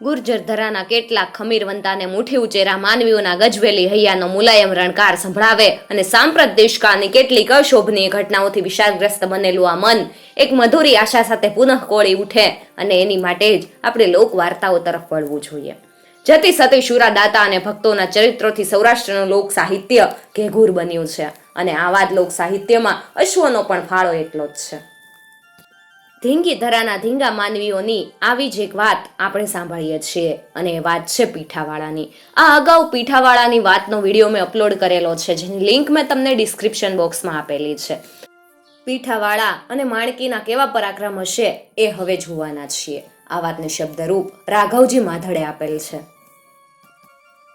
ગુર્જર ધરાના કેટલાક ખમીરવંતાને મુઠ્ઠી ઉચેરા માનવીઓના ગજવેલી હૈયાનો મુલાયમ રણકાર સંભળાવે અને સાંપ્રત દેશકાળની કેટલીક અશોભનીય ઘટનાઓથી વિષાદગ્રસ્ત બનેલું આ મન એક મધુરી આશા સાથે પુનઃ કોળી ઉઠે અને એની માટે જ આપણે લોક વાર્તાઓ તરફ વળવું જોઈએ. જતી સતી શુરા દાતા અને ભક્તોના ચરિત્રોથી સૌરાષ્ટ્રનું લોક સાહિત્ય ઘેઘૂર બન્યું છે અને આવા જ લોક સાહિત્યમાં અશ્વનો પણ ફાળો એટલો જ છે. ધીંગી ધરાના ધીંગા માનવીઓની આવી જ એક વાત આપણે સાંભળીએ છીએ અને એ વાત છે પીઠાવાળાની. આ અગાઉ પીઠાવાળાની વાતનો વીડિયો મેં અપલોડ કરેલો છે, જેની લિંક મેં તમને ડિસ્ક્રિપ્શન બોક્સમાં આપેલી છે. પીઠાવાળા અને માણકીના કેવા પરાક્રમ હશે એ હવે જોવાના છીએ. આ વાતને શબ્દરૂપ રાઘવજી માધડે આપેલ છે.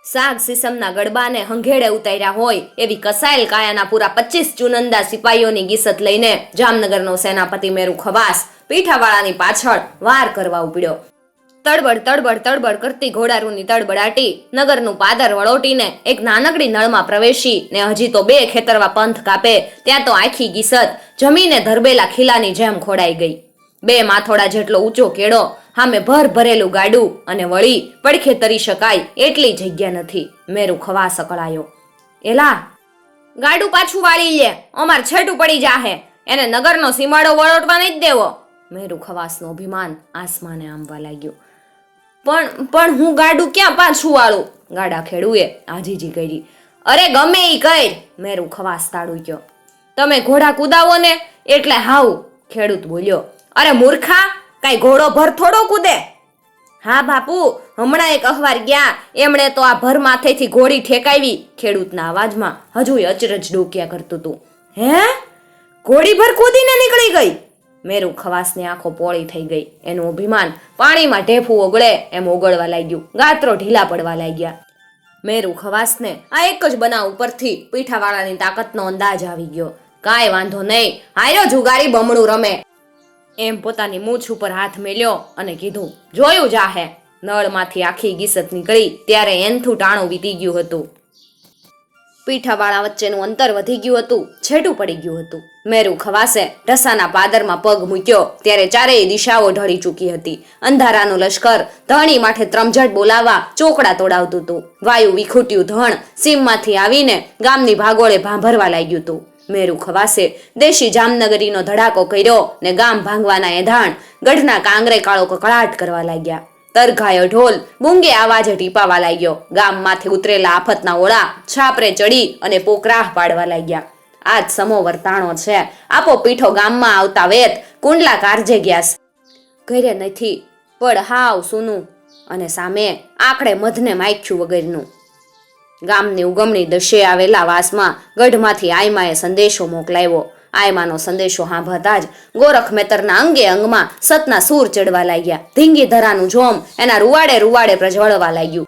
સાગ સીસમના ગડબાને હંઘેડે ઉતાર્યા હોય એવી કસાયેલ કાયાના પૂરા પચીસ ચુનંદા સિપાહીઓની ગીસત લઈને જામનગરનો સેનાપતિ મેરુ ખવાસ પીઠાવાળાની પાછળ વાર કરવા ઉપડ્યો. તડબડ તડબડ તડબડ કરતી ઘોડારૂની તડબડાટી નગરનું પાદર વળોટીને એક નાનકડી નળમાં પ્રવેશી ને હજી તો બે ખેતરવા પંથ કાપે, ત્યાં તો આખી ગીસત જમીને ધરબેલા ખીલાની જેમ ખોડાઈ ગઈ. બે માથોડા જેટલો ઊંચો કેળો સામે ભર ભરેલું ગાડું અને વળી પડખે તરી શકાય એટલી જગ્યા નથી. મેરું ખવા સકળાયો એલા, ગાડું પાછું વાળી લે, અમાર છેટું પડી જાહે. એને નગરનો સીમાડો વળોટવા નહીં જ દેવો. મેરું ખવાસનું અભિમાન આસમાને આંબવા લાગ્યું. પણ પણ હું ગાડું ક્યાં પાછું વાળું? ગાડા ખેડુએ આજીજી કરી. અરે ગમે એ કઈ મેરું ખવાસ તાળું ગયો તમે ઘોડા કુદાવો ને એટલે હાવ ખેડૂત બોલ્યો. અરે મૂર્ખા, કાંઈ ઘોડો ભર થોડો કૂદે? હા બાપુ, હમણાં એક અખબાર ગયા, એમણે તો આ ભર માથેથી ઘોડી ઠેકાવી ખેડૂતના અવાજમાં. હજુ અચરજ ડોક્યા કરતું હતું હે? ઘોડી ભર કૂદીને નીકળી ગઈ? મેરુ ખવાસની આંખો પોળી થઈ ગઈ. એનું અભિમાન પાણીમાં ઢેફું ઓગળે એમ ઓગળવા લાગ્યું. ગાત્રો ઢીલા પડવા લાગ્યા. મેરુ ખવાસને આ એક જ બનાવ ઉપરથી પીઠાવાળાની તાકાતનો અંદાજ આવી ગયો. કાંઈ વાંધો નહીં. હાર્યો જુગારી બમણું રમે. એમ પોતાની મૂછ ઉપર હાથ મેલ્યો અને કીધું, જોયું જાહે. નળમાંથી આખી ગીસત નીકળી ત્યારે એનથું ટાણું વીતી ગયું હતું. પીઠાવાળા વચ્ચેનું અંતર વધી ગયું હતું, છેટું પડી ગયું હતું. મેરુ ખવાસે ઢસાના પાદરમાં પગ મૂક્યો ત્યારે ચારેય દિશાઓ ઢળી ચૂકી હતી. અંધારાનું લશ્કર, ધણી માથે ત્રમઝટ બોલાવા ચોકડા તોડાવતું હતું. વાયુ વિખૂટ્યું ધણ સીમમાંથી આવીને ગામની ભાગોળે ભાંભરવા લાગ્યું હતું. મેરુ ખવાસે દેશી જામનગરીનો ધડાકો કર્યો ને ગામ ભાંગવાના એંધાણ. ગઢના કાંગરે કાળો કકળાટ કરવા લાગ્યા. તરઘાયો ઢોલ, બુંગે આવાજે ટીપાવા લાગ્યો. ગામમાંથી ઉતરેલા આફતના ઓળા, છાપરે ચડી અને પોકરાહ પાડવા લાગ્યા. આજ સમો વર્તાણો છે. આપો પીઠો ગામમાં આવતા વેત. કુંડલા કારજે ગયા ઘરે નથી પડ હાવ સૂનું અને સામે આંકડે મધને માખ્યું વગરનું. ગામની ઉગમણી દશે આવેલા વાસમાં ગઢમાંથી આયમાએ સંદેશો મોકલાવ્યો. આયમાનો સંદેશો સાંભળતા જ ગોરખ મેતરના અંગે અંગમાં સતના સૂર ચડવા લાગ્યા. ધીંગી ધરાનું જોમ એના રૂવાડે રૂવાડે પ્રજવળવા લાગ્યું.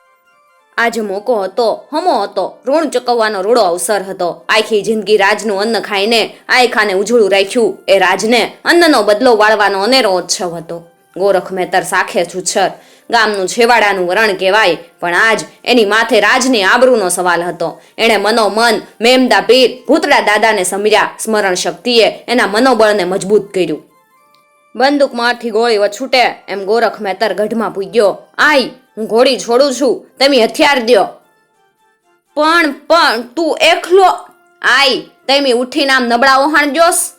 આજ મોકો હતો, હમો હતો, ઋણ ચૂકવવાનો રૂડો અવસર હતો. આખી જિંદગી રાજનું અન્ન ખાઈને આયખાને ઉજળું રાખ્યું. એ રાજને અન્નનો બદલો વાળવાનો અનેરો ઉત્સવ હતો. ગોરખ મેતર સાખે છુછર. ગામનું છેવાડાનું વરણ કહેવાય. પણ આજ એની માથે રાજની આબરૂનો સવાલ હતો. એણે મનોમન મેમદા પીર, ભૂતડા દાદાને સમર્યા સ્મરણ શક્તિએ એના મનોબળને મજબૂત કર્યું. બંદૂક મારથી ગોળી વછૂટે એમ ગોરખ મેતર ગઢમાં પૂગ્યો. આઈ, હું ઘોડી છોડું છું, તમે હથિયાર દ્યો. પણ પણ, તું એકલો. આઈ, તેમી ઉઠીને આમ નબળા ઓહાણ જોસ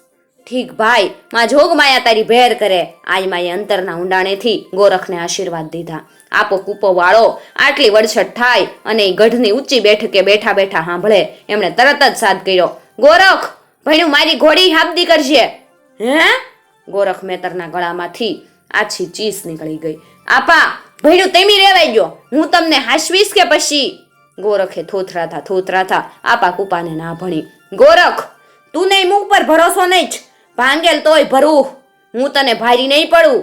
ઠીક ભાઈ, માં જોગમાયા તારી ભેર કરે. આજ માએ અંતરના ઊંડાણેથી ગોરખને આશીર્વાદ દીધા. આપો કૂપો વાળો, આટલી વડછટ થાય અને એ ગઢની ઊંચી બેઠકે બેઠા બેઠા સાંભળે એમણે તરત જ સાદ કર્યો, ગોરખ, ભણ્યું મારી ઘોડી હાબદી કરશે હે? ગોરખ મેતરના ગળામાંથી આછી ચીસ નીકળી ગઈ. આપા, ભણ્યું તેમી રેવાઈ ગયો. હું તમને હાશવીશ કે પછી ગોરખે થોથરાતા થોથરાતા આપા કૂપાને ના ભણી. ગોરખ, તું નહીં મુખ પર ભરોસો નહીં જ. ભાંગેલ તોય ભરું. હું તને ભારી નહીં પડું.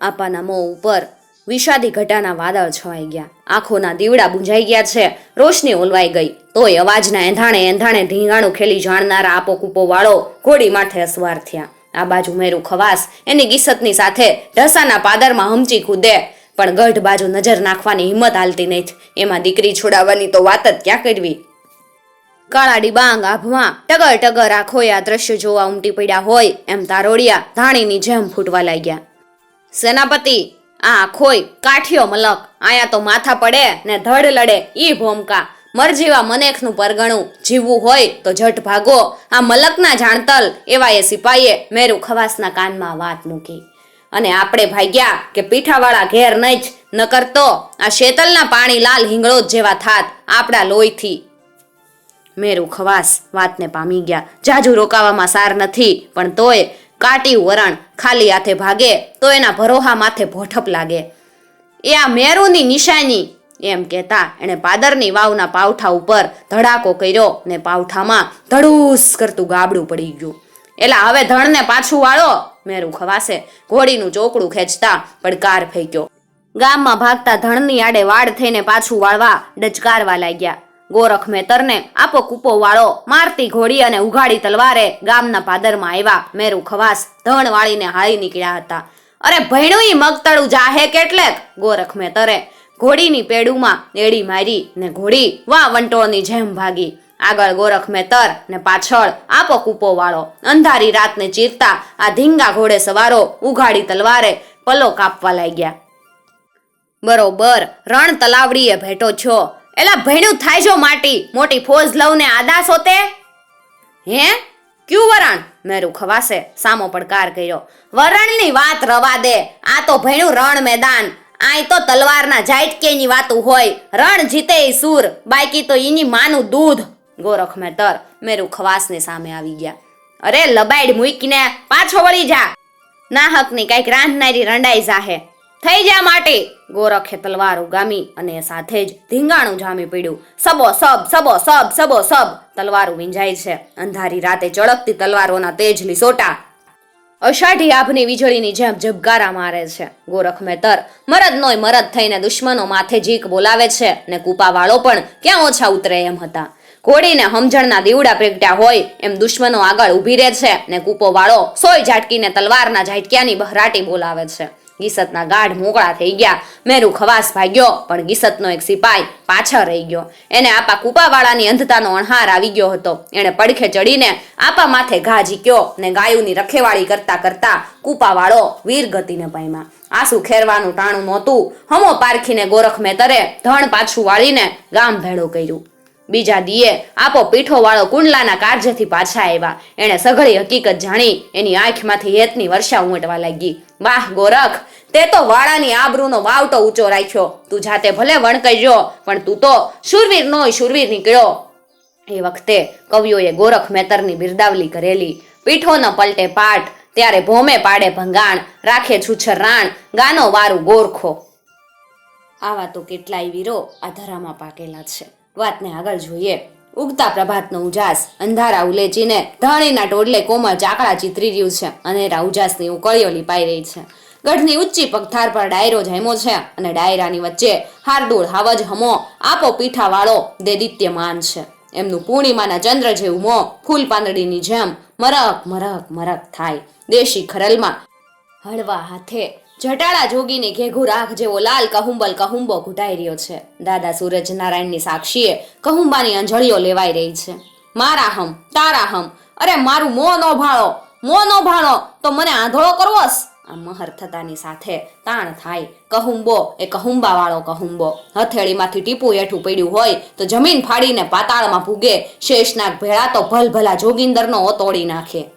આપાના મોં ઉપર વિષાદી ઘટાના વાદળ છવાઈ ગયા. આંખોના દીવડા બુંજાઈ ગયા છે. રોશની ઓલવાઈ ગઈ. તોય અવાજના એંધાણે એંધાણે ધીંગાણું ખેલી જાણનારા આપો કૂપો વાળો ઘોડી માથે અસવાર થયા. આ બાજુ મેરું ખવાસ, એની ગીસતની સાથે ઢસાના પાદરમાં હમચી કૂદે. પણ ગઢ બાજુ નજર નાખવાની હિંમત હાલતી નહીં એમાં દીકરી છોડાવવાની તો વાત જ ક્યાં કરવી? કાળા ડિબાંગ આભમાં ટગર ટગર આંખોએ આ દ્રશ્ય જોવા ઉમટી પડ્યા હોય એમ તારોડિયા ધાણીની જેમ ફૂટવા લાગ્યા. સેનાપતિ, આ આખોય કાઠિયો મલક, આયા તો માથા પડે ને ધડ લડે ઈ ભોમકા. મરજીવા મનેખનું પરગણું જીવવું હોય તો જટ ભાગો. આ મલકના જાણતલ એવા એ સિપાહીએ મેરુ ખવાસના કાનમાં વાત મૂકી. અને આપણે ભાગ્યા કે પીઠાવાળા ઘેર નહીં જ ન કરતો આ શેતલના પાણી લાલ હિંગળો જેવા થાત આપણા લોહીથી. મેરુ ખવાસ વાતને પામી ગયા. જાજુ રોકાવામાં સાર નથી, પણ તોય કાટી વરણ ખાલી હાથે ભાગે, તો એના ભરોહા માથે ભોઠપ લાગે. એ આ મેરુની નિશાની, એમ કહેતા એણે પાદરની વાવના પાવઠા ઉપર ધડાકો કર્યો ને પાવઠામાં ધડૂસ કરતું ગાબડું પડી ગયું. એલા, હવે ધણને પાછું વાળો, મેરુ ખવાસે ઘોડીનું ચોકડું ખેંચતા પડકાર ફેંક્યો. ગામમાં ભાગતા ધણની આડે વાડ થઈને પાછું વાળવા ડચકારવા લાગ્યા. ગોરખ મેતરને આપો કૂપો વાળો, મારતી ઘોડી અને ઉઘાડી તલવારે ગામના પાદરમાં આવ્યા મેરુ ખવાસ ધણ વાળીને હાળી નીકળ્યા હતા. અરે ભૈણું મગતળું જાહે કેટલેક? ગોરખ મેતરે ઘોડીની પેડુમાં એડી મારી ને ઘોડી વા વંટોળની જેમ ભાગી. આગળ ગોરખ મેતર ને પાછળ આપો કૂપો વાળો. અંધારી રાતને ચીરતા આ ધીંગા ઘોડે સવારો ઉઘાડી તલવારે પલો કાપવા લાગ્યા. બરોબર રણ તલાવડીએ ભેટો છો. એલા ભેણું થાય જો માટી. મોટી ફોજ લઉં ને આદાસ હોતે હે? ક્યુ વરણ? મેરુ ખવાસે સામો પડકાર કર્યો. વરણની વાત રવા દે. આ તો ભેણું રણ મેદાન. આય તો તલવારના જાઈટકેની વાતું હોય. રણ જીતે સૂર. બાકી તો ઈની માનું દૂધ. ગોરખ મેતર મેરુ ખવાસની સામે આવી ગયા. અરે લબાઈડ મૂકીને પાછો વળી જા. નાહકની કંઈક રાંધનારી રંડાઈ જાહે. થઈ જા માટે. ગોરખે તલવાર ઉગામી અને સાથે જ ધીંગાણું જામી પડ્યું. સબો સબ સબો સબ સબો સબ. તલવાર વિંજાય છે. અંધારી રાતે ચળકતી તલવારોના તેજ લીસોટા અષાઢી આભની વીજળીની જેમ ઝબકારા મારે છે. ગોરખ મેતર, મરદ નોય મરદ થઈને દુશ્મનો માથે જીક બોલાવે છે ને કૂપાવાળો પણ ક્યાં ઓછા ઉતરે એમ હતા. ઘોડીને સમજણના દીવડા પ્રગટ્યા હોય એમ દુશ્મનો આગળ ઊભી રહે છે ને કૂપો વાળો સોય ઝાટકીને તલવારના ઝાટક્યાની બહરાટી બોલાવે છે. ગીસતના ગાઢ મોકળા થઈ ગયા. મેરુ ખવાસ ભાગ્યો, પણ ગીસતનો એક સિપાઈ પાછળ રહી ગયો. એને આપા કૂપાવાળાની અંધતાનો અણહાર આવી ગયો હતો. એણે પડખે ચડીને આપા માથે ઘા ઝીક્યો ને ગાયુની રખેવાળી કરતા કરતા કૂપાવાળો વીર ગતિને પામ્યા. આંસુ ખેરવાનું ટાણું નહોતું. હમો પારખીને ગોરખ મેતરે ધણ પાછું વાળીને ગામ ભેળો કર્યું. બીજા દીએ આપો પીઠો વાળો કુંડલાના કારજેથી પાછા આવ્યા. એણે સઘળી હકીકત જાણી, એની આંખમાંથી હેતની વર્ષા ઉમટવા લાગી. વાહ, ગોરખ, તે તો વાળાની આબરૂનો વાવટો ઊંચો રાખ્યો. તું જાતે ભલે વણકઈજો પણ તું તો શૂરવીર નો શૂરવીર નીકળ્યો. એ વખતે કવિઓએ ગોરખ મેતરની બિરદાવલી કરેલી. પીઠો ન પલટે પાટ, ત્યારે ભોમે પાડે ભંગાણ, રાખે છુછર રાણ, ગાનો વારું ગોરખો. આવા તો કેટલાય વીરો આ ધરામાં પાકેલા છે. વાતને આગળ જોઈએ. ઉગતા પ્રભાતનો ઉજાસ. અંધારા ઉલેચીને ધણીના ટોડલે કોમળ ચાકડા ચીતરી રહ્યું છે. અને ઉજાસની ઉકળીઓ લીપાઈ રહી છે. ગઢની ઊંચી પગથાર પર ડાયરો જામ્યો છે અને ડાયરાની વચ્ચે હારડોળ હાવજ હમો આપો પીઠાવાળો દેદિત્યમાન છે. એમનું પૂર્ણિમાના ચંદ્ર જેવું મો ફૂલ પાંદડીની જેમ મરક મરક મરક થાય. દેશી ખરલમાં હળવા હાથે જટાળા જોગીને ઘેઘુ રાખ જેવો લાલ કહુંબલ કહુંબો ઘૂંટાઈ રહ્યો છે. દાદા સૂરજ સાક્ષીએ કહુંબાની અંજળીઓ લેવાઈ રહી છે. મારા હમ, તારા હમ, અરે મારું મો નો ભાળો, મો નો ભાળો, તો મને આંધળો કરવોસ? આ મહર થતાની સાથે તાણ થાય. કહુંબો, એ કહુંબા વાળો કહુંબો, હથેળીમાંથી ટીપું હેઠું પડ્યું હોય તો જમીન ફાડીને પાતાળમાં ભૂગે શેષનાગ ભેળા તો ભલભલા જોગિંદરનો ઓતોડી નાખે.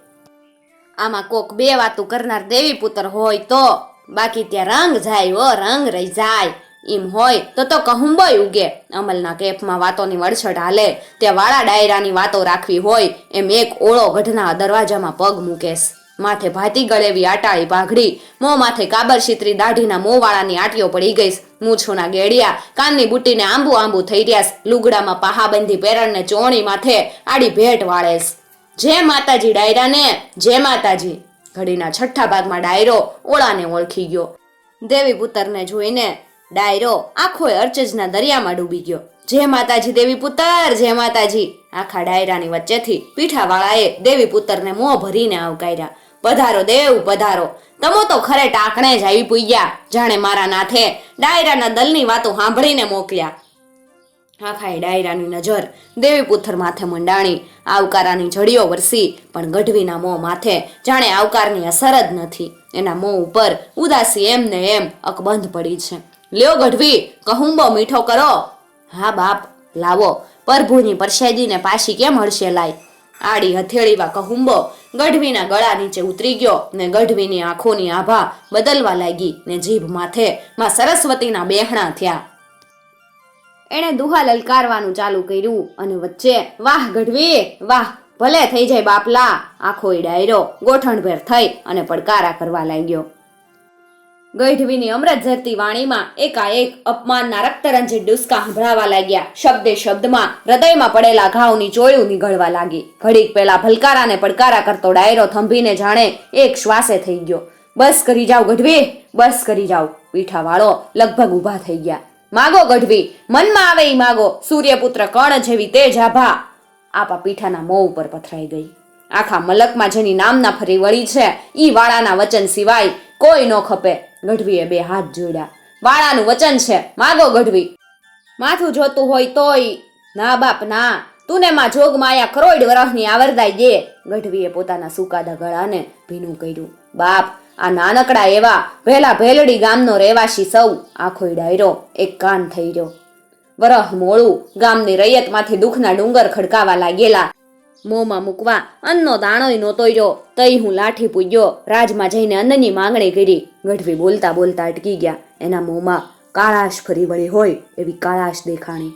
આમાં કોક બે વાતું કરનાર દેવી પુત્ર હોય તો બાકી ત્યાં રંગ જાય ઓ રંગ રહી જાય. એમ હોય તો તો કહુંબોય ઉગે. અમલના કેફમાં વાતોની વડછડ હાલે. ત્યાં વાળા ડાયરાની વાતો રાખવી હોય. એમ એક ઓળો ગઢના દરવાજામાં પગ મૂકેશ. માથે ભાતી ગળેવી આટાળી પાઘડી મોં માથે કાબર શીતરી દાઢીના મોંવાળાની આટીઓ પડી ગઈશ. મૂછોના ગેડિયા, કાનની બુટ્ટીને આંબુ આંબુ થઈ રહ્યાસ લુગડામાં પહાબંધી પેરણને ચોણી માથે આડી ભેટ વાળેશ. જય માતાજી ડાયરાને જય માતાજી. ઘડીના છઠ્ઠા ભાગમાં ડાયરો ઓળાને ઓળખી ગયો. દેવી પુત્રને જોઈને ડાયરો આખો અર્ચજના દરિયામાં ડૂબી ગયો. જય માતાજી દેવી પુત્ર જય માતાજી. આખા ડાયરાની વચ્ચેથી પીઠાવાળાએ દેવી પુત્રને મોં ભરીને આવકાર્યા. પધારો દેવ, પધારો. તમો તો ખરે ટાકણે જ આવી પૂગ્યા. જાણે મારા નાથે ડાયરાના દલની વાતો સાંભળીને મોકલ્યા. આખાએ ડાયરાની નજર દેવી પુત્ર માથે મંડાણી, આવકારાની જડીઓ વરસી, પણ ગઢવીના મોં માથે જાણે આવકારની અસર જ નથી. એના મોં ઉપર ઉદાસી એમ ને એમ અકબંધ પડી છે. લ્યો ગઢવી, કહુંબો મીઠો કરો. હા બાપ, લાવો. પ્રભુની પરસેદીને પાછી કેમ હળશે લાય? આડી હથેળીવા કહુંબો ગઢવીના ગળા નીચે ઉતરી ગયો ને ગઢવીની આંખોની આભા બદલવા લાગી ને જીભ માથે માં સરસ્વતીના બેહણા થયા. એણે દુહા લલકારવાનું ચાલુ કર્યું અને વચ્ચે, વાહ, ગઢવી, વાહ, ભલે થઈ જાય બાપલા. આખો ડાયરો ગોઠણભેર થઈ અને પડકારા કરવા લાગ્યો. ગઢવીની અમૃત ઝરતી વાણીમાં એકાએક અપમાનના રક્તરંજિત ડુસકા સંભળાવા લાગ્યા. શબ્દે શબ્દમાં હૃદયમાં પડેલા ઘાવની ચોળ્યું નીકળવા લાગી. ઘડીક પેલા ભલકારાને પડકારા કરતો ડાયરો થંભીને જાણે એક શ્વાસે થઈ ગયો. બસ કરી જાવ ગઢવી, બસ કરી જાવ પીઠાવાળો લગભગ ઊભા થઈ ગયા. માગો ગઢવી. મનમાં આવે માગો. સૂર્યપુત્ર કણ જેવી તેજ આભા. આપા પીઠાના મો ઉપર પથરાઈ ગઈ. આખા મલકમાં જેની નામના ફરી વળી છે, ઈ વાળાના વચન સિવાય કોઈ નો ખપે. ગઢવીએ બે હાથ જોડ્યા. વાળાનું વચન છે, માગો ગઢવી. માથું જોતું હોય તોય ના બાપ, ના. તું ને માં જોગ માયા કરોડ વરસની આવરદાઈ દે. ગઢવીએ પોતાના સુકાદા ગળાને ભીનું કર્યું. બાપ આ નાનકડા એવા ભેલા ભેલડી ગામનો રહેવાસી સૌ આખો ડાયરો એક કાન થઈ રહ્યો. વરહ મોળું ગામની રૈયતમાંથી દુઃખના ડુંગર ખડકાવા લાગેલા. મોંમાં મૂકવા અન્નનો દાણોય નહોતો રહ્યો તઈ હું લાઠી પૂજ્યો, રાજમાં જઈને અન્નની માંગણી કરી. ગઢવી બોલતા બોલતા અટકી ગયા. એના મોંમાં કાળાશ ફરી વળી હોય એવી કાળાશ દેખાણી.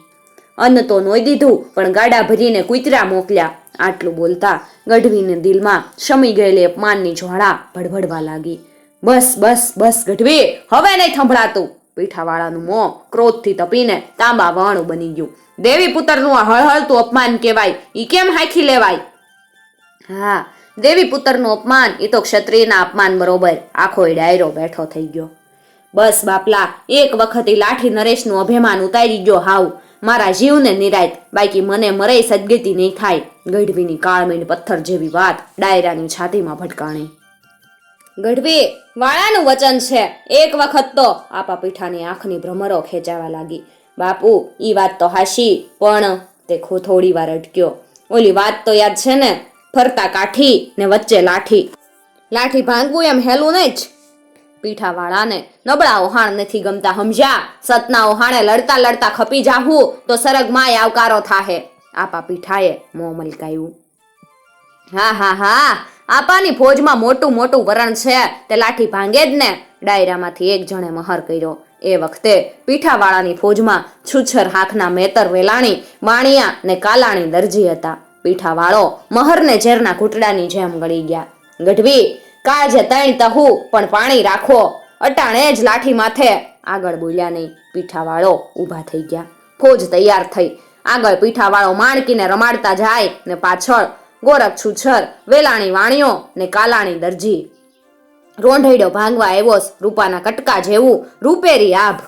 અન્ન તો નોઈ દીધું, પણ ગાડા ભરીને કૂતરા મોકલ્યા. આટલું બોલતા ગઢવીને દિલમાં શમી ગયેલી અપમાનની જ્વાળા ભડભડવા લાગી. બસ બસ બસ ગઢવી, હવે નહીં થંભળાતું. પીઠાવાળાનું મોં ક્રોધથી તપીને તાંબા વાણું બની ગયું. દેવી પુત્રનું આ હળહળતું અપમાન કહેવાય, ઈ કેમ હાંખી લેવાય? હા, દેવી પુત્રનું અપમાન એ તો ક્ષત્રિયના અપમાન બરોબર, આખો ડાયરો બેઠો થઈ ગયો. બસ બાપલા, એક વખત એ લાઠી નરેશનું અભિમાન ઉતારી ગયો હાવ. મારા જીવને નિરાયત. બાકી મને મરે સદગતિ નહીં થાય. ગઢવીની કાળમીન પથ્થર જેવી વાત ડાયરાની છાતીમાં ભટકાણી. ગઢવી, વાળાનું વચન છે. એક વખત તો આપા પીઠાની આંખની ભ્રમરો ખેંચાવા લાગી. બાપુ, ઈ વાત તો હાશી, પણ તે ખો થોડી વાર અટક્યો. ઓલી વાત તો યાદ છે ને? ફરતા કાઠી ને વચ્ચે લાઠી. લાઠી ભાંગવું એમ હેલું નહીં જ. પીઠાવાળાને, નબળા ઓહાણ નથી ગમતા સમજ્યા સતના ઓહાણે લડતા લડતા ખપી જાહું, તો સરગમાય આવકારો થાહે. આપા પીઠાએ મોં મલકાયું. હા હા હા, આપાની ફોજમાં મોટું મોટું વરણ છે, તે લાઠી ભાંગે જ ને. ડાયરામાંથી એક જણે મહાર કર્યો. એ વખતે પીઠાવાળાની ફોજમાં છુછર હાથના મેતર વેલાણી, માણિયા ને કાલાણી દરજી હતા. પીઠાવાળો મહરને ઝેરના ઘૂંટડાની જેમ ગળી ગયા. ગઢવી કાળજે તૈણ તહું, પણ પાણી રાખો. અટાણે જ લાઠી માથે. આગળ બોલ્યા નહીં, પીઠાવાળો ઊભા થઈ ગયા. ફોજ તૈયાર થઈ. આગળ પીઠાવાળો માણકીને રમાડતા જાય ને પાછળ ગોરખ છુછર, વેલાણી વાણીઓ ને કાલાણી દરજી. રોંઢેડો ભાંગવા એવો રૂપાના કટકા જેવું રૂપેરી આભ.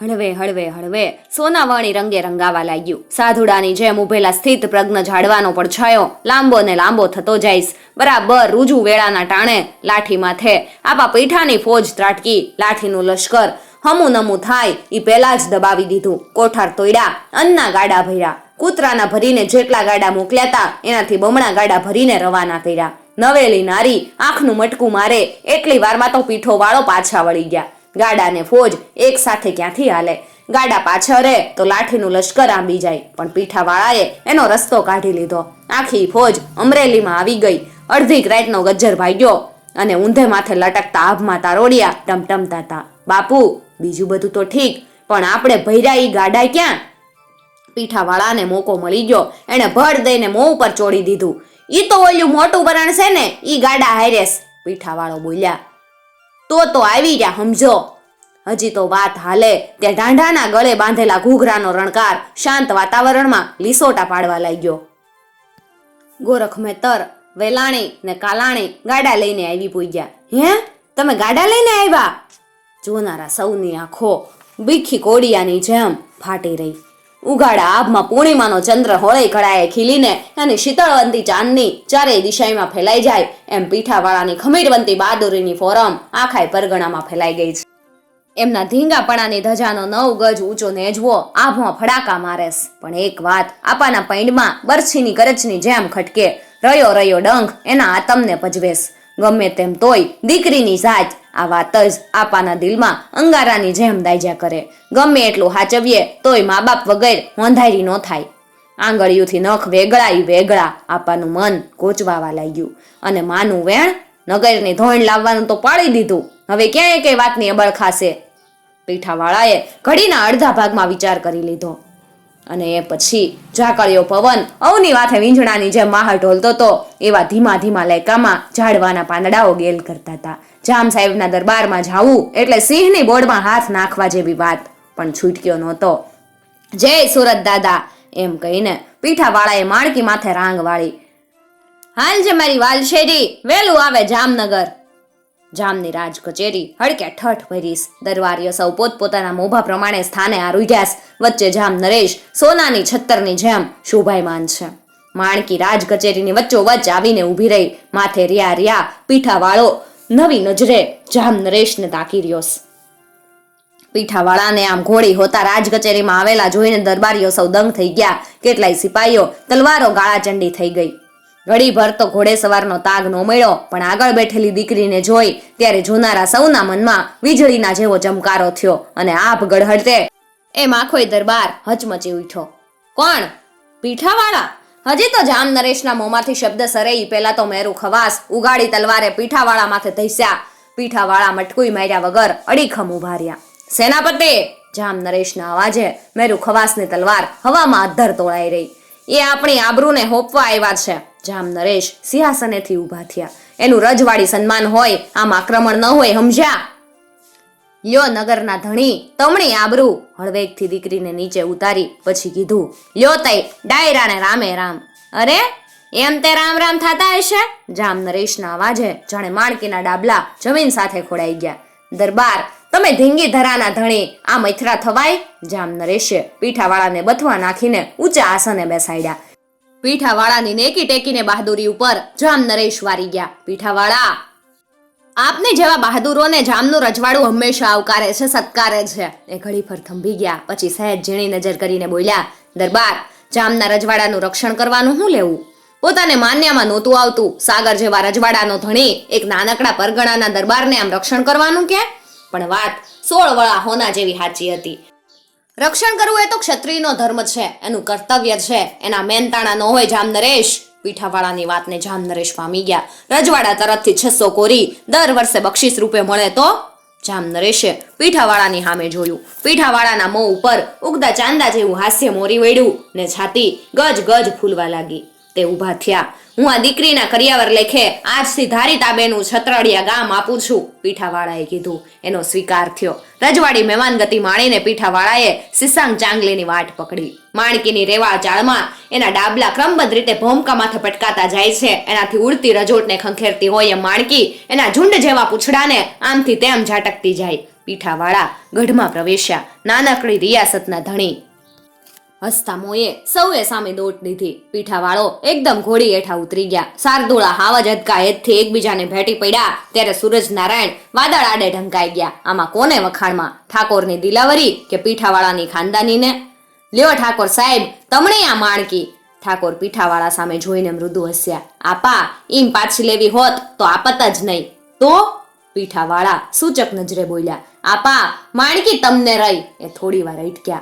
હળવે હળવે હળવે સોનાવાણી રંગે રંગાવા લાગ્યું. સાધુડાની જેમ ઉભેલા સ્થિત પ્રજ્ઞ ઝાડવાનો પડછાયો લાંબો ને લાંબો થતો જઈશ. બરાબર રૂજુ વેળાના ટાણે લાઠી માથે આપા પૈઠાની ફોજ ત્રાટકી, લાઠીનું લશ્કર. હમું નમું થાય, ઈ પહેલા જ દબાવી દીધું. કોઠાર તોડ્યા, અન્ના ગાડા ભર્યા. કૂતરાના ભરીને જેટલા ગાડા મોકલ્યા હતા એનાથી બમણા ગાડા ભરીને રવાના કર્યા. નવેલી નારી આંખનું મટકું મારે, એટલી વારમાં તો પીઠો વાળો પાછા વળી ગયા. ગાડા ને ફોજ એક સાથે ક્યાંથી હાલે? ગાડા પાછળ રે તો લાઠીનું લશ્કર આંબી જાય. પણ પીઠાવાળાએ એનો રસ્તો કાઢી લીધો. આખી ફોજ અમરેલીમાં આવી ગઈ. અડધી રાતનો ગજ્જર ભાગ્યો અને ઊંધે માથે લટકતા આભમાં તારોડિયા ટમટમતા હતા. બાપુ, બીજું બધું તો ઠીક, પણ આપણે ભૈરા ઈ ગાડા ક્યાં? પીઠાવાળાને મોકો મળી ગયો. એણે ભડ દઈને મોં ઉપર ચોડી દીધું. ઈ તો ઓલું મોટું વરણ છે ને, ઈ ગાડા હારેસ પીઠાવાળો બોલ્યા તો તો આવી ગયા સમજો. હજી તો વાત હાલે. ત્યાં ઢાંઢાના ગળે બાંધેલા ઘૂઘરાનો રણકાર શાંત વાતાવરણમાં લીસોટા પાડવા લાગ્યો. ગોરખ મેતર, વેલાણી ને કાલાણી ગાડા લઈને આવી પૂગ્યા હે? તમે ગાડા લઈને આવ્યા? જોનારા સૌની આંખો, બીખી કોડિયાની જેમ ફાટી રહી. ઉગાડા આભમાં પૂર્ણિમાનો ચંદ્ર હોળે કળાએ ખીલીને અને શીતળવંતી ચાંદની ચારેય દિશામાં ફેલાઈ જાય. એમ પીઠાવાળાની ખમીરવંતી બહાદુરીની ફોરમ આખાય પરગણામાં ફેલાઈ ગઈ છે. એમના ધીંગાપણાની ધજાનો નવ ગજ ઊંચો નેજવો આભમાં ફડાકા મારેસ પણ એક વાત આપાના પૈંડમાં બરછીની કરચની જેમ ખટકે. રયો રયો ડંખ એના આતમને પજવેશ ગમે તેમ તોય દીકરીની સાચ આ વાત જ આપાના દિલમાં અંગારાની જેમ દાયજા કરે. ગમે એટલું હાચવીએ તોય મા બાપ વગર વંધારી ન થાય. આંગળીઓથી નખ વેગળાઈ વેગળા આપાનું મન કોચવાવા લાગ્યું. અને માનું વેણ નગરની ધોઈણ લાવવાનું તો પાડી દીધું. હવે ક્યાંય કઈ વાતની અબળ ખાશે. પીઠાવાળાએ ઘડીના અડધા ભાગમાં વિચાર કરી લીધો. અને એ પછી ઝાકળિયો પવન, અવની વાથે વીંઝણાની જેમ માહર ઢોલતો તો એવા ધીમા ધીમા લેકામાં ઝાડવાના પાંદડાઓ ગેલ કરતા હતા. જામ સાહેબના દરબારમાં જાવું એટલે સિંહની બોર્ડમાં હાથ નાખવા જેવી વાત પણ છૂટક્યો નહોતો. જય સુરત દાદા, એમ કહીને પીઠાવાળાએ માણકી માથે રાંગ વાળી. હાલ જે મારી વાલશેરી, વેલું આવે જામનગર. જામની રાજ કચેરી હડકે ઠઠ ભરીશ દરબારીઓ સૌ પોતપોતાના મોભા પ્રમાણે સ્થાને આરુઈ ગયા વચ્ચે જામ નરેશ, સોનાની છત્તરની જેમ શોભાયમાન છે. માણકી રાજ કચેરીની વચ્ચોવચ્ચ આવીને ઊભી રહી. માથે રિયા રિયા, પીઠાવાળો નવી નજરે જામ નરેશને તાકી રહ્યોસ પીઠાવાળાને આમ ઘોડી હોતા રાજ કચેરીમાં આવેલા જોઈને દરબારીઓ સૌ દંગ થઈ ગયા. કેટલાય સિપાહીઓ તલવારો, ગાળાચંડી થઈ ગઈ. ઘડીભર તો ઘોડે તાગ નો મળ્યો, પણ આગળ બેઠેલી દીકરીને જોઈ ત્યારે જોનારા સૌના મનમાં વીજળીના જેવો ચમકારો થયો અને આભ ગડહડતે એમ આખોય દરબાર હચમચી ઉઠ્યો. કોણ? પીઠાવાળા? હજી તો જામ નરેશના મોંમાંથી શબ્દ સરેઈ, પહેલા તો મેરું ખવાસ ઉગાડી તલવારે પીઠાવાળા માથે ધસ્યા પીઠાવાળા મટકુઈ માર્યા વગર અડીખમ ઊભા રહ્યા સેનાપતિ, જામ નરેશના અવાજે મેરું ખવાસની તલવાર હવામાં અધ્ધર તોળાઈ રહી. એ આપણી આબરૂને હોપવા આવ્યા છે. જામ નરેશ સિંહાસનેથી ઊભા થયા. એનું રજવાડી સન્માન હોય, આમ આક્રમણ ન હોય સમજ્યા લ્યો નગરના ધણી, તમણી આબરૂ. હળવેકથી દીકરીને નીચે ઉતારી, પછી કીધું, લ્યો તઈ, ડાયરાને રામે રામ. અરે, એમ તે રામ રામ થતા હશે? જામ નરેશના અવાજે જાણે માણકીના ડાબલા જમીન સાથે ખોડાઈ ગયા. દરબાર, તમે ધીંગી ધરાના ધણી, આ મૈથરા થવાય? જામ નરેશે પીઠાવાળાને બથવા નાખીને ઊંચા આસને બેસાડ્યા. પીઠાવાળાની નેકી ટેકીને બહાદુરી ઉપર જામ નરેશ વારી ગયા. પીઠાવાળા, આપને જેવા બહાદુરોને જામનું રજવાડું હંમેશા આવકારે છે, સત્કારે છે. એ ઘડી પર થંભી ગયા. પછી સહેજ ઝીણી નજર કરીને બોલ્યા, દરબાર, જામના રજવાડાનું રક્ષણ કરવાનું શું લેવું? પોતાને માન્યામાં નહોતું આવતું. સાગર જેવા રજવાડાનો ધણી એક નાનકડા પરગણાના દરબારને આમ રક્ષણ કરવાનું કે? પણ વાત સોળ વળા હોના જેવી સાચી હતી. રક્ષણ કરવું એ તો ક્ષત્રિયનો ધર્મ છે, એનું કર્તવ્ય છે. એના મેનતાણા ન હોય જામ નરેશ પીઠાવાળાની વાતને જામ નરેશ પામી ગયા. રજવાડા તરફથી છસો કોરી દર વર્ષે બક્ષિસ રૂપે મળે તો જામ નરેશે પીઠાવાળાની સામે જોયું. પીઠાવાળાના મોં ઉપર ઉગતા ચાંદા જેવું હાસ્ય મોરી વળ્યું ને છાતી ગજ ગજ ફૂલવા લાગી. તે ઊભા થયા. હું આ દીકરીના કરિયાવર લેખે આજથી ધારી તાબેનું છત્રડિયા ગામ આપું છું, પીઠાવાળાએ કીધું. એનો સ્વીકાર થયો. રજવાડી મહેમાનગતિ માણીને પીઠાવાળાએ સિસાંગ ચાંગલીની વાટ પકડી. માણકીની રેવા ચાળમાં એના ડાબલા ક્રમબદ્ધ રીતે ભોમકા માથે પટકાતા જાય છે. એનાથી ઉડતી રજોટને ખંખેરતી હોય એમ માણકી એના ઝુંડ જેવા પૂછડાને આમથી તેમ ઝાટકતી જાય. પીઠાવાળા ગઢમાં પ્રવેશ્યા. નાનકડી રિયાસતના ધણી. હસતા મોએ સૌએ સામે દોટ દીધી. પીઠાવાળો એકદમ ઘોડી હેઠા ઉતરી ગયા. શાર્દુળા હાવા જદકા હેતથી એકબીજાને ભેટી પડ્યા. ત્યારે સૂરજ નારાયણ વાદળ આડે ઢંકાઈ ગયા. આમાં કોને વખાણમાં? ઠાકોરની દિલાવરી કે પીઠાવાળાની ખાનદાનીને? લ્યો ઠાકોર સાહેબ, તમણે આ માણકી. ઠાકોર પીઠાવાળા સામે જોઈને મૃદુ હસ્યા. આપા, ઈમ પાછી લેવી હોત તો આપત જ નહીં. તો? પીઠાવાળા સૂચક નજરે બોલ્યા. આપા, માણકી તમને રહી. એ થોડી વાર અટક્યા.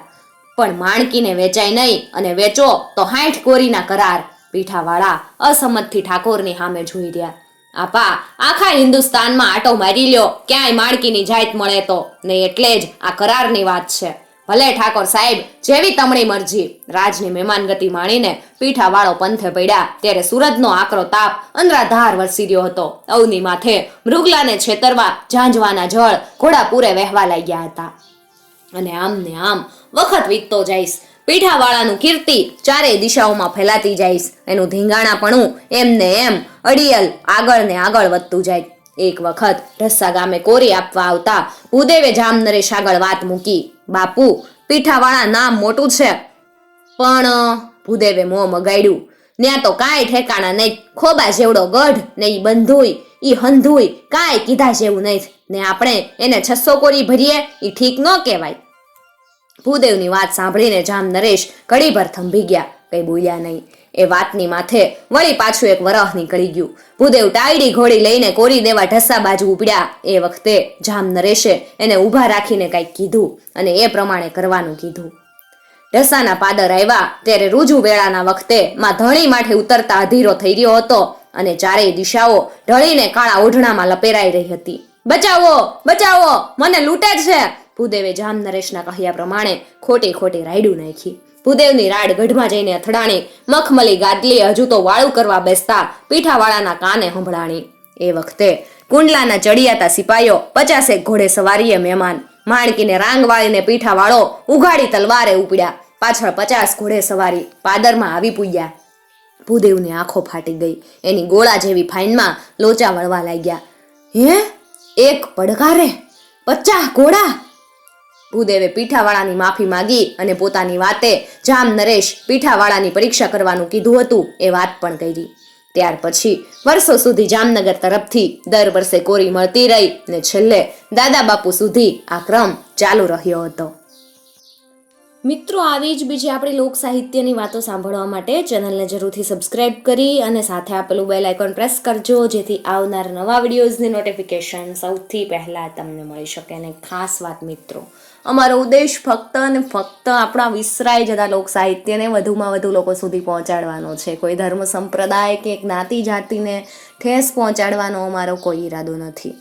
પણ માણકીને વેચાય નહીં અને વેચો તો હાઠ કોરીના કરાર. પીઠાવાળા અસંમતથી ઠાકોરની સામે જોઈ રહ્યા. આપા, આખા હિન્દુસ્તાનમાં આટો મારી લ્યો. ક્યાંય માણકીની જાત મળે તો? ને એટલે જ આ કરારની વાત છે. ભલે ઠાકોર સાહેબ, જેવી તમણી મરજી. રાજની મહેમાનગતિ માણીને પીઠાવાળો પંથે પડ્યા ત્યારે સુરતનો આકરો તાપ અંદરાધાર વરસી રહ્યો હતો. અવની માથે મૃગલાને છેતરવા, ઝાંઝવાના જળ ઘોડા પૂરે વહેવા લાગ્યા હતા. અને આમ ને આમ વખત વીતતો જઈશ. પીઠાવાળાનું કીર્તિ ચારે દિશાઓમાં ફેલાતી જઈશ. એનું ધીંગાણાપણું એમ ને એમ અડિયલ આગળ ને આગળ વધતું જાય. એક વખત રસ્સા ગામે કોરી આપવા આવતા ભૂદેવે જામનરેશ આગળ વાત મૂકી. બાપુ, પીઠાવાળા નામ મોટું છે. પણ, ભૂદેવે મોં મગાડ્યું. ત્યાં તો કાંઈ ઠેકાણા નહીં. ખોબા જેવડો ગઢ ને ઈ બંધુય ઈ હંધુય કાંઈ કીધા જેવું નહીં. ને આપણે એને છસો કોરી ભરીએ, ઈ ઠીક ન કહેવાય. ભૂદેવની વાત સાંભળીને જામ નરેશ ઘડીભર થંભી ગયા. કઈ બોલ્યા નહીં. એ વાતની માથે વળી પાછું એક વરહ નીકળી ગયું. ભૂદેવ ટાયડી ઘોડી લઈને કોરી દેવા ઢસા બાજુ ઉપડ્યા. એ વખતે જામ નરેશે એને ઊભા રાખીને કંઈક કીધું અને એ પ્રમાણે કરવાનું કીધું. ઢસાના પાદર આવ્યા ત્યારે રૂજુ વેળાના વખતે માં ધણી માટે ઉતરતા અધીરો થઈ રહ્યો હતો અને ચારેય દિશાઓ ઢળીને કાળા ઓઢણામાં લપેરાઈ રહી હતી. બચાવો બચાવો, મને લૂંટે છે. ભૂદેવે જામ નરેશના કહ્યા પ્રમાણે ખોટી ખોટી રાયડું નાખી. ભૂદેવની રાડ ગઢમાં જઈને અથડાણી, મખમલી ગાદલી હજુ તો વાળું કરવા બેસતા પીઠાવાળાના કાને સંભળાણી. એ વખતે કુંડલાના ચડિયાતા સિપાઈઓ પચાસેક ઘોડે સવારીએ મહેમાન. માણકીને રાંગ વાળીને પીઠાવાળો ઉઘાડી તલવારે ઉપડ્યા. પાછળ પચાસ ઘોડે સવારી પાદરમાં આવી પૂગ્યા. ભૂદેવની આંખો ફાટી ગઈ. એની ગોળા જેવી ફાઇનમાં લોચા વળવા લાગ્યા. હે? એક પડકારે પચાસ ઘોડા? ભૂદેવે પીઠાવાળાની માફી માંગી અને પોતાની વાતે જામ નરેશ પીઠાવાળાની પરીક્ષા કરવાનું કીધું હતું એ વાત પણ કરી. ત્યાર પછી વર્ષો સુધી જામનગર તરફથી દર વર્ષે કોરી મળતી રહી ને છેલ્લે દાદા બાપુ સુધી આ ક્રમ ચાલુ રહ્યો હતો. મિત્રો, આવી જ બીજી આપણી લોક સાહિત્યની વાતો સાંભળવા માટે ચેનલને જરૂરથી સબસ્ક્રાઇબ કરી અને સાથે આપેલું બેલ આઇકોન પ્રેસ કરજો, જેથી આવનાર નવા વિડીયોઝની નોટિફિકેશન સૌથી પહેલાં તમને મળી શકે. અને ખાસ વાત મિત્રો અમારો ઉદ્દેશ ફક્ત અને ફક્ત આપણા વિસરાઈ જતા લોક સાહિત્યને વધુમાં વધુ લોકો સુધી પહોંચાડવાનો છે. કોઈ ધર્મ સંપ્રદાય કે જ્ઞાતિ જાતિને ઠેસ પહોંચાડવાનો અમારો કોઈ ઈરાદો નથી.